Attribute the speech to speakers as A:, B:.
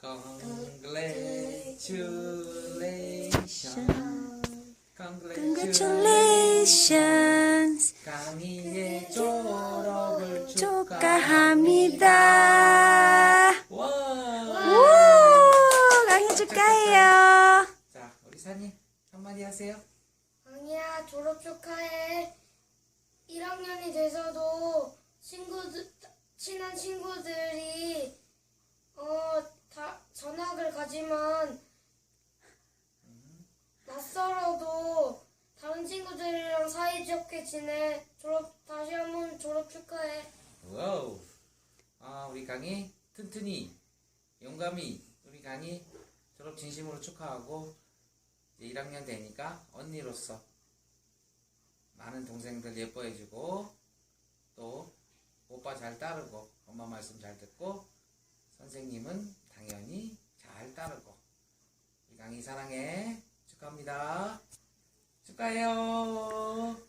A: Congratulations.
B: Congratulations.
A: 강희의 졸업을
B: 축하합니다.
A: 와.
B: 우! 강희 축하해요.
A: 자, 우리 산이 한마디 하세요.
C: 강희야 졸업 축하해. 1학년이 돼서도 친구들 친한 친구들이 가지만 낯설어도 다른 친구들이랑 사이좋게 지내. 졸업 다시 한번 졸업 축하해.
A: 와우. 아, 우리 강희 튼튼히 용감히 우리 강희 졸업 진심으로 축하하고 이제 1학년 되니까 언니로서 많은 동생들 예뻐해주고 또 오빠 잘 따르고 엄마 말씀 잘 듣고 선생님은 당연히 잘 따르고 우리 강희 사랑해 축하합니다. 축하해요